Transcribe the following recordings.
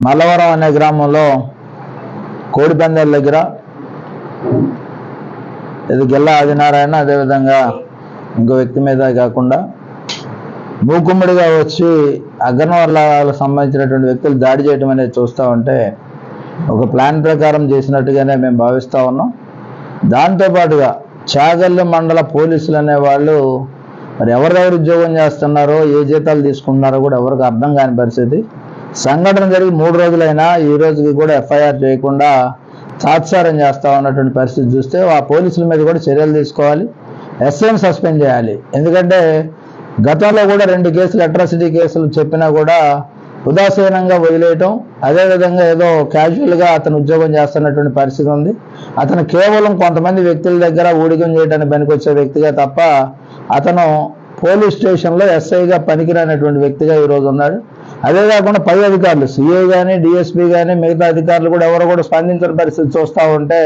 మల్లవరం అనే గ్రామంలో కోడిపందాల దగ్గర ఇది గిల్లా ఆదినారాయణ అదేవిధంగా ఇంకో వ్యక్తి మీద కాకుండా మూకుమ్మడిగా వచ్చి అగ్రవర్లకు సంబంధించినటువంటి వ్యక్తులు దాడి చేయడం అనేది చూస్తూ ఉంటే ఒక ప్లాన్ ప్రకారం చేసినట్టుగానే మేము భావిస్తూ ఉన్నాం. దాంతోపాటుగా చాగల్లు మండల పోలీసులు అనేవాళ్ళు మరి ఎవరెవరు ఉద్యోగం చేస్తున్నారో ఏ జీతాలు తీసుకుంటున్నారో కూడా ఎవరికి అర్థం కాని పరిస్థితి. సంఘటన జరిగి మూడు రోజులైనా ఈ రోజుకి కూడా ఎఫ్ఐఆర్ చేయకుండా తాత్సారం చేస్తా ఉన్నటువంటి పరిస్థితి చూస్తే ఆ పోలీసుల మీద కూడా చర్యలు తీసుకోవాలి ఎస్ఐని సస్పెండ్ చేయాలి. ఎందుకంటే గతంలో కూడా రెండు కేసులు అట్రాసిటీ కేసులు చెప్పినా కూడా ఉదాసీనంగా వదిలేయటం అదేవిధంగా ఏదో క్యాజువల్గా అతను ఉద్యోగం చేస్తున్నటువంటి పరిస్థితి ఉంది. అతను కేవలం కొంతమంది వ్యక్తుల దగ్గర ఊడిగం చేయడానికి పనికొచ్చే వ్యక్తిగా తప్ప అతను పోలీస్ స్టేషన్లో ఎస్ఐగా పనికిరానటువంటి వ్యక్తిగా ఈరోజు ఉన్నాడు. అదే కాకుండా పై అధికారులు సీఏ కానీ డిఎస్పీ కానీ మిగతా అధికారులు కూడా ఎవరు కూడా స్పందించిన పరిస్థితి చూస్తూ ఉంటే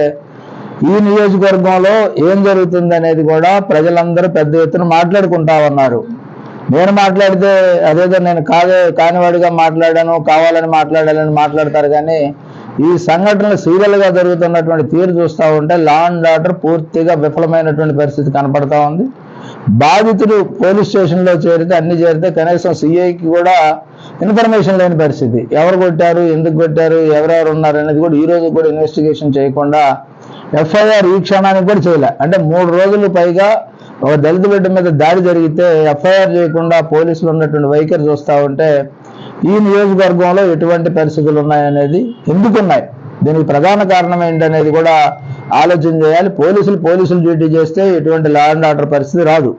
ఈ నియోజకవర్గంలో ఏం జరుగుతుంది అనేది కూడా ప్రజలందరూ పెద్ద ఎత్తున మాట్లాడుకుంటా ఉన్నారు. నేను మాట్లాడితే అదేదో నేను కాదే కానివాడిగా మాట్లాడాను కావాలని మాట్లాడాలని మాట్లాడతారు కానీ ఈ సంఘటనలు సీరియల్గా జరుగుతున్నటువంటి తీరు చూస్తూ ఉంటే లా అండ్ ఆర్డర్ పూర్తిగా విఫలమైనటువంటి పరిస్థితి కనపడతా ఉంది. బాధితుడు పోలీస్ స్టేషన్లో చేరితే అన్ని చేరితే కనీసం సిఐకి కూడా ఇన్ఫర్మేషన్ లేని పరిస్థితి. ఎవరు కొట్టారు ఎందుకు కొట్టారు ఎవరెవరు ఉన్నారు అనేది కూడా ఈ రోజు కూడా ఇన్వెస్టిగేషన్ చేయకుండా ఎఫ్ఐఆర్ ఈ క్షణానికి కూడా చేయలే. అంటే మూడు రోజులు పైగా ఒక దళిత బిడ్డ మీద దాడి జరిగితే ఎఫ్ఐఆర్ చేయకుండా పోలీసులు ఉన్నటువంటి వైఖరి చూస్తూ ఉంటే ఈ నియోజకవర్గంలో ఎటువంటి పరిస్థితులు ఉన్నాయనేది ఎందుకున్నాయి? దీనికి ప్రధాన కారణం ఏంటనేది కూడా ఆలోచన చేయాలి. పోలీసులు పోలీసులు డ్యూటీ చేస్తే ఎటువంటి లా అండ్ ఆర్డర్ పరిస్థితి రాదు.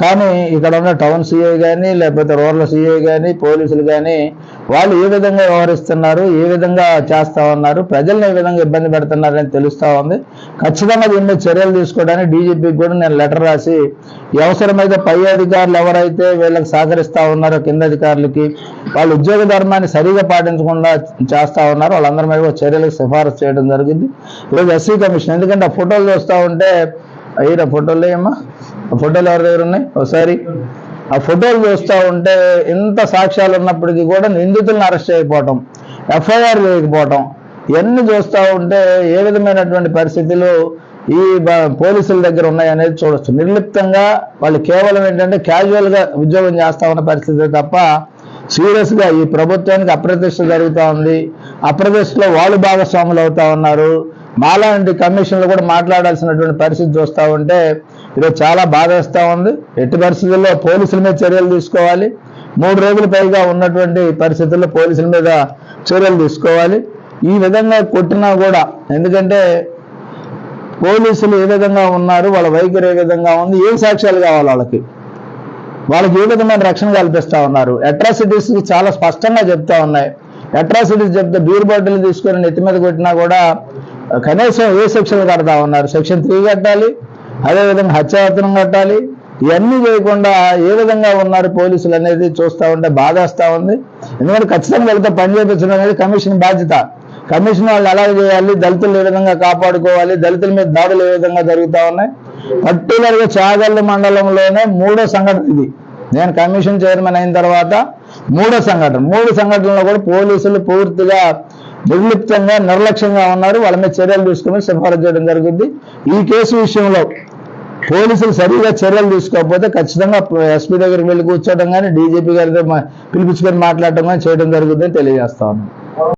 కానీ ఇక్కడ ఉన్న టౌన్ సిఐ కానీ లేకపోతే రూరల్ సిఐ కానీ పోలీసులు కానీ వాళ్ళు ఏ విధంగా వ్యవహరిస్తున్నారు ఏ విధంగా చేస్తా ఉన్నారు ప్రజల్ని ఏ విధంగా ఇబ్బంది పెడుతున్నారని తెలుస్తూ ఉంది. ఖచ్చితంగా దీని చర్యలు తీసుకోవడానికి డీజీపీకి కూడా నేను లెటర్ రాసి అవసరమైతే పై అధికారులు ఎవరైతే వీళ్ళకి సహకరిస్తూ ఉన్నారో కింద అధికారులకి వాళ్ళు ఉద్యోగ ధర్మాన్ని సరిగా పాటించకుండా చేస్తా ఉన్నారు. వాళ్ళందరి మీద కూడా చర్యలకు సిఫారసు చేయడం జరిగింది. ఈరోజు ఎస్సీ కమిషన్ ఎందుకంటే ఆ ఫోటోలు చూస్తూ ఉంటే అయిన ఫోటోలు ఏమా ఆ ఫోటోలు ఎవరి దగ్గర ఉన్నాయి? ఒకసారి. ఆ ఫోటోలు చూస్తూ ఉంటే ఇంత సాక్ష్యాలు ఉన్నప్పటికీ కూడా నిందితులను అరెస్ట్ చేయకపోవటం ఎఫ్ఐఆర్ వేయకపోవటం ఇవన్నీ చూస్తూ ఉంటే ఏ విధమైనటువంటి పరిస్థితులు ఈ పోలీసుల దగ్గర ఉన్నాయనేది చూడొచ్చు. నిర్లిప్తంగా వాళ్ళు కేవలం ఏంటంటే క్యాజువల్గా ఉద్యోగం చేస్తా ఉన్న పరిస్థితి తప్ప సీరియస్గా ఈ ప్రభుత్వానికి అప్రతిష్ట జరుగుతూ ఉంది. అప్రతిష్టలో వాళ్ళు భాగస్వాములు అవుతా ఉన్నారు. మాలాంటి కమిషన్లు కూడా మాట్లాడాల్సినటువంటి పరిస్థితి చూస్తూ ఉంటే ఈరోజు చాలా బాధేస్తూ ఉంది. ఎట్టి పరిస్థితుల్లో పోలీసుల మీద చర్యలు తీసుకోవాలి. మూడు రోజుల పైగా ఉన్నటువంటి పరిస్థితుల్లో పోలీసుల మీద చర్యలు తీసుకోవాలి. ఈ విధంగా కొట్టినా కూడా ఎందుకంటే పోలీసులు ఏ విధంగా ఉన్నారు వాళ్ళ వైఖరి ఏ విధంగా ఉంది ఏం సాక్ష్యాలు కావాలి వాళ్ళకి? వాళ్ళకి ఏ విధమైన రక్షణ కల్పిస్తూ ఉన్నారు? అట్రాసిటీస్ చాలా స్పష్టంగా చెప్తా ఉన్నాయి. అట్రాసిటీస్ చెప్తే బీర్ బాటిల్ తీసుకొని నెత్తి మీద కొట్టినా కూడా కనీసం ఏ సెక్షన్ కడతా ఉన్నారు? సెక్షన్ త్రీ కట్టాలి అదేవిధంగా హత్యాయత్నం కట్టాలి. ఇవన్నీ చేయకుండా ఏ విధంగా ఉన్నారు పోలీసులు అనేది చూస్తూ ఉంటే బాధేస్తూ ఉంది. ఎందుకంటే ఖచ్చితంగా వెళ్తే పని చేయించడం అనేది కమిషన్ బాధ్యత. కమిషన్ వాళ్ళు ఎలా చేయాలి దళితులు ఏ విధంగా కాపాడుకోవాలి దళితుల మీద దాడులు ఏ విధంగా జరుగుతూ ఉన్నాయి. పర్టికులర్గా చాగల్లు మండలంలోనే మూడో సంఘటన ఇది. నేను కమిషన్ చైర్మన్ అయిన తర్వాత మూడో సంఘటన. మూడు సంఘటనలో కూడా పోలీసులు పూర్తిగా నిర్లిప్తంగా నిర్లక్ష్యంగా ఉన్నారు. వాళ్ళ మీద చర్యలు తీసుకుని సిఫారసు చేయడం జరుగుద్ది. ఈ కేసు విషయంలో పోలీసులు సరిగా చర్యలు తీసుకోకపోతే ఖచ్చితంగా ఎస్పీ దగ్గరికి వెళ్ళి కూర్చోవడం కానీ డీజీపీ గారితో పిలిపించుకొని మాట్లాడటం కానీ చేయడం జరుగుతుందని తెలియజేస్తా